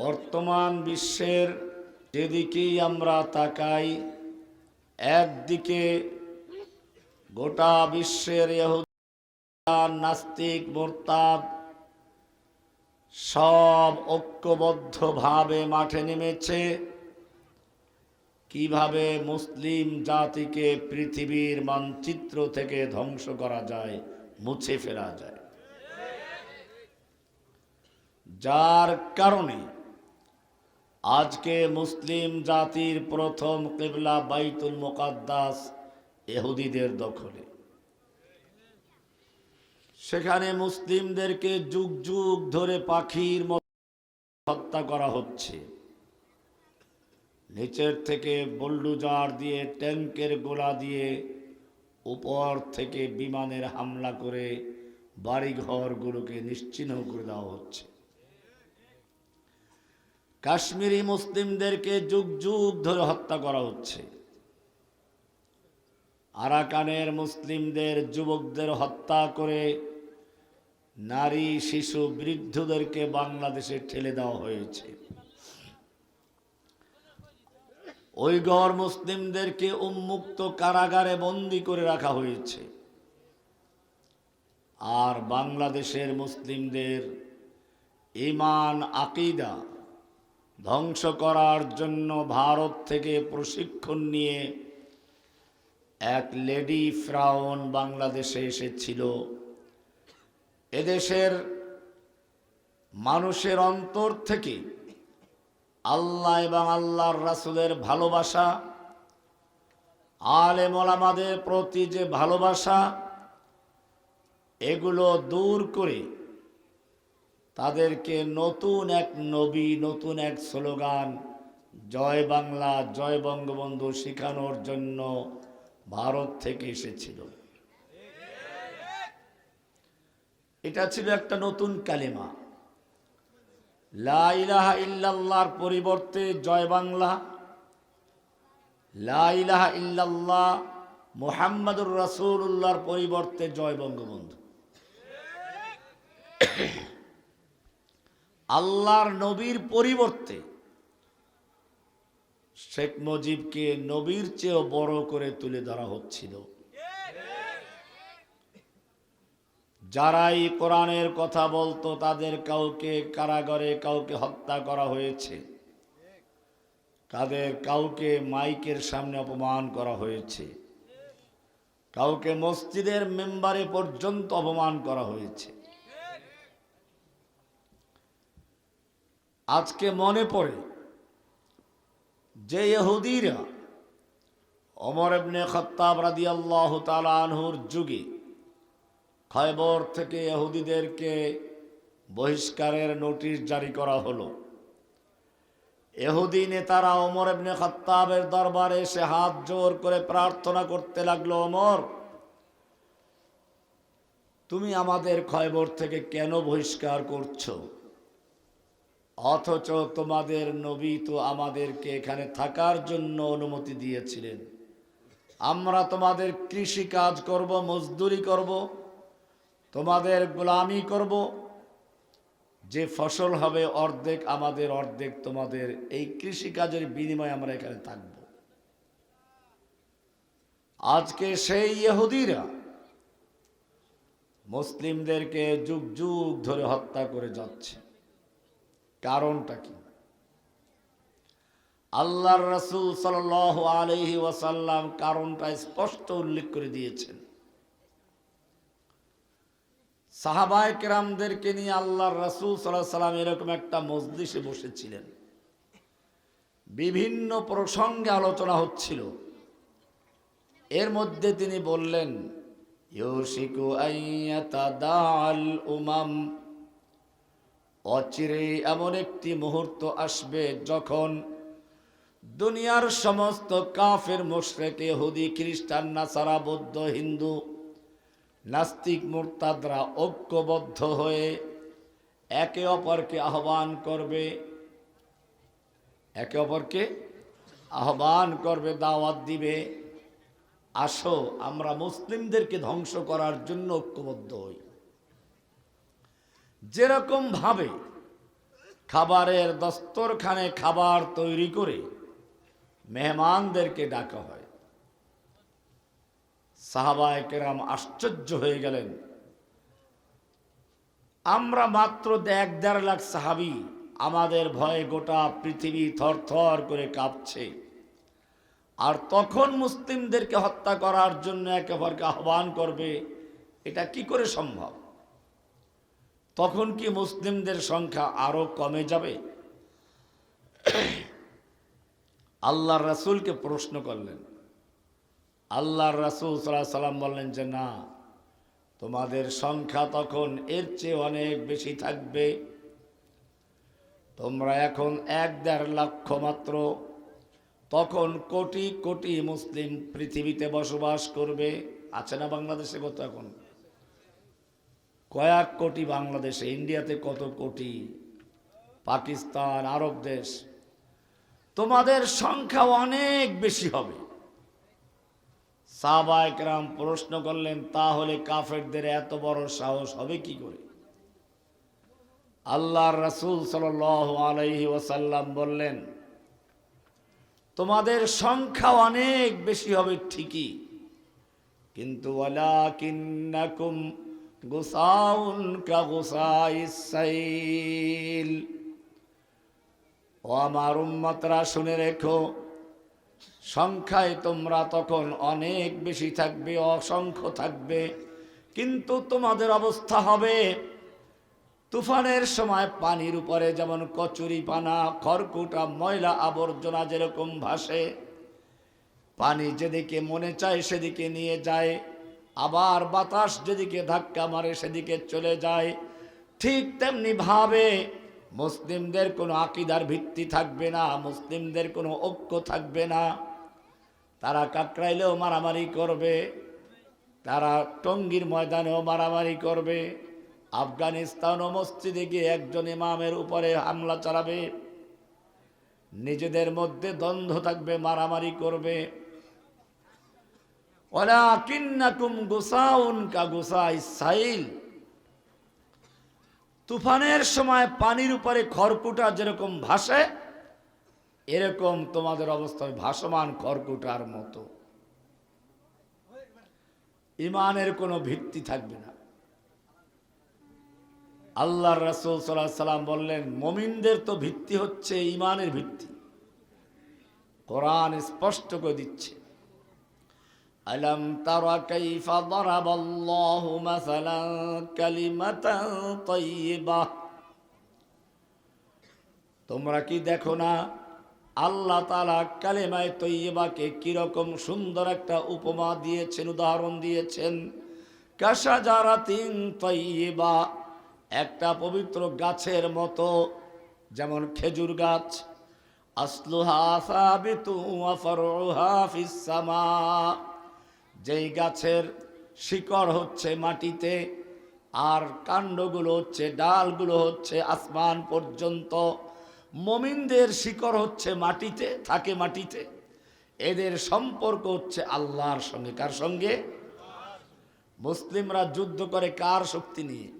বর্তমান বিশ্বের যেদিকেই আমরা তাকাই, একদিকে গোটা বিশ্বের নাস্তিক, মোরতাদ, সব ঐক্যবদ্ধভাবে মাঠে নেমেছে। কীভাবে মুসলিম জাতিকে পৃথিবীর মানচিত্র থেকে ধ্বংস করা যায়, মুছে ফেরা যায়? যার কারণে আজকে মুসলিম জাতির প্রথম কেবলা বাইতুল মোকাদ্দাস এহুদিদের দখলে। সেখানে মুসলিমদেরকে যুগ যুগ ধরে পাখির মতো হত্যা করা হচ্ছে। নিচের থেকে বল্লুজার দিয়ে ট্যাঙ্কের গোলা দিয়ে, উপর থেকে বিমানের হামলা করে বাড়িঘরগুলোকে নিশ্চিহ্ন করে দেওয়া হচ্ছে। কাশ্মীরি মুসলিমদেরকে যুগ যুগ ধরে হত্যা করা হচ্ছে। আরাকানের মুসলিমদের যুবকদের হত্যা করে নারী, শিশু, বৃদ্ধদেরকে বাংলাদেশে ঠেলে দেওয়া হয়েছে। ওইগর মুসলিমদেরকে উন্মুক্ত কারাগারে বন্দি করে রাখা হয়েছে। আর বাংলাদেশের মুসলিমদের ইমান, আকিদা ধ্বংস করার জন্য ভারত থেকে প্রশিক্ষণ নিয়ে এক লেডি ফ্রাউন বাংলাদেশে এসেছিল। এদেশের মানুষের অন্তর থেকে আল্লাহ এবং আল্লাহর রাসুলের ভালোবাসা, আলে মোলামাদের প্রতি যে ভালোবাসা, এগুলো দূর করে তাদেরকে নতুন এক নবী, নতুন এক স্লোগান, জয় বাংলা, জয় বঙ্গবন্ধু শেখানোর জন্য ভারত থেকে এসেছিল। এটা ছিল একটা নতুন কালেমা। লা ইলাহা ইল্লাল্লাহর পরিবর্তে জয় বাংলা। লা ইলাহা ইল্লাল্লাহ মোহাম্মদুর রাসূলুল্লাহর পরিবর্তে জয় বঙ্গবন্ধু। আল্লাহর নবীর পরিবর্তে শেখ মুজিবকে নবীর চেয়েও বড় করে তুলে ধরা হচ্ছিল। যারাই কোরআনের কথা বলতো, তাদের কাউকে কারাগারে কাউকে হত্যা করা হয়েছে। তাদের কাউকে মাইকের সামনে অপমান করা হয়েছে। কাউকে মসজিদের মেম্বারে পর্যন্ত অপমান করা হয়েছে। আজকে মনে পড়ে যে ইহুদিরা অমর ইবনে খত্তাব রাদিয়াল্লাহু তাআলা আনহুর যুগে খয়বর থেকে ইহুদিদেরকে বহিষ্কারের নোটিশ জারি করা হলো। এহুদি নেতারা ওমর ইবনে খত্তাবের দরবারে এসে হাত জোর করে প্রার্থনা করতে লাগল অমর তুমি আমাদের খয়বর থেকে কেন বহিষ্কার করছ? অথচ তোমাদের নবী তো আমাদেরকে এখানে থাকার জন্য অনুমতি দিয়েছিলেন। আমরা তোমাদের কৃষি কাজ করব, মজদুরি করব, তোমাদের গোলামি করব। যে ফসল হবে অর্ধেক, আমাদের অর্ধেক তোমাদের এই কৃষি কাজের বিনিময়ে আমরা এখানে থাকব। আজকে সেই ইহুদিরা মুসলিমদেরকে যুগ যুগ ধরে হত্যা করে যাচ্ছে। কারণটা কি? আল্লাহর রসুল সাল আলহি ওয়াসাল্লাম কারণটা স্পষ্ট উল্লেখ করে দিয়েছেন। সাহাবায় কেরামদেরকে নিয়ে আল্লাহর রসুল সাল্লাহ সাল্লাম এরকম একটা মজলিসে বসেছিলেন। বিভিন্ন প্রসঙ্গে আলোচনা হচ্ছিল। এর মধ্যে তিনি বললেন, ইউশিকু আইয়াতা দাল উমাম। অচিরে এমন একটি মুহূর্ত আসবে যখন দুনিয়ার সমস্ত কাফের, মোশরেক হুদি খ্রিস্টান, নাসারা, বৌদ্ধ, হিন্দু, নাস্তিক, মোরতাদরা ঐক্যবদ্ধ হয়ে একে অপরকে আহ্বান করবে। একে অপরকে আহ্বান করবে, দাওয়াত দিবে। আসো, আমরা মুসলিমদেরকে ধ্বংস করার জন্য ঐক্যবদ্ধ হই। যেরকম ভাবে খাবারের দস্তরখানে খাবার তৈরি করে মেহমানদেরকে ডাকা হয়। সাহাবায় কেরাম আশ্চর্য হয়ে গেলেন। আমরা মাত্র এক দেড় লাখ সাহাবি আমাদের ভয়ে গোটা পৃথিবী থরথর করে কাঁপছে। আর তখন মুসলিমদেরকে হত্যা করার জন্য একে একেবারকে আহ্বান করবে, এটা কি করে সম্ভব? তখন কি মুসলিমদের সংখ্যা আরও কমে যাবে? আল্লাহর রাসূলকে প্রশ্ন করলেন। আল্লাহর রাসূল সাল্লাল্লাহু সাল্লাম বললেন যে, না, তোমাদের সংখ্যা তখন এর চেয়ে অনেক বেশি থাকবে। তোমরা এখন এক দেড় লক্ষ মাত্র। তখন কোটি কোটি মুসলিম পৃথিবীতে বসবাস করবে। আছে না বাংলাদেশে কত এখন? কয়েক কোটি বাংলাদেশে, ইন্ডিয়াতে কত কোটি, পাকিস্তান, আরব দেশ, তোমাদের সংখ্যা অনেক বেশি হবে। সাহবায়করাম প্রশ্ন করলেন, তাহলে কাফেরদের এত বড় সাহস হবে কি করে? আল্লাহর রাসূল সাল্লাল্লাহু আলাইহি ওয়াসাল্লাম বললেন, তোমাদের সংখ্যা অনেক বেশি হবে ঠিকই, কিন্তু গুসাউন কা গুসাইস সাইল। ও আমার উম্মতরা, শুনে রেখো, সংখ্যায় তোমরা তখন অনেক বেশি থাকবে, অসংখ্য থাকবে, কিন্তু তোমাদের অবস্থা হবে তুফানের সময় পানির উপরে, যেমন কচুরি পানা, খড়কুটা, ময়লা আবর্জনা যেরকম ভাসে, পানি যেদিকে মনে চায় সেদিকে নিয়ে যায়। আবার বাতাস যেদিকে ধাক্কা মারে সেদিকে চলে যায়। ঠিক তেমনি ভাবে মুসলিমদের কোনো আকিদার ভিত্তি থাকবে না, মুসলিমদের কোনো ঐক্য থাকবে না। তারা কাকরাইলেও মারামারি করবে, তারা টঙ্গীর ময়দানেও মারামারি করবে, আফগানিস্তান ও মসজিদে গিয়ে একজন ইমামের উপরে হামলা চালাবে, নিজেদের মধ্যে দ্বন্দ্ব থাকবে, মারামারি করবে। তুফানের সময় পানির উপরে খড়কুটা যেরকম ভাসে, এরকম তোমাদের অবস্থায় ভাসমান খড়কুটার মতো। ইমানের কোনো ভিত্তি থাকবে না। আল্লাহর রাসূল আলাইহি সাল্লাম বললেন, মমিনদের তো ভিত্তি হচ্ছে ইমানের ভিত্তি। কোরআন স্পষ্ট করে দিচ্ছে। ألم تر كيف ضرب الله مثلا كلمة طيبة তোমরা কি দেখো না আল্লাহ তালা কালেমায় তৈবাকে কিরকম সুন্দর একটা উপমা দিয়েছেন উদাহরণ দিয়েছেন কাশা যারা তিন তৈবা একটা পবিত্র গাছের মতো যেমন খেজুর গাছ আসলুহা সাবিতু ওয়া ফারউহা ফিস সামা যেই গাছের শিকড় হচ্ছে মাটিতে, আর কাণ্ডগুলো হচ্ছে, ডালগুলো হচ্ছে আসমান পর্যন্ত, মমিনদের শিকড় হচ্ছে মাটিতে, থাকে মাটিতে। এদের সম্পর্ক হচ্ছে আল্লাহর সঙ্গে। কার সঙ্গে? মুসলিমরা যুদ্ধ করে কার শক্তি নিয়ে?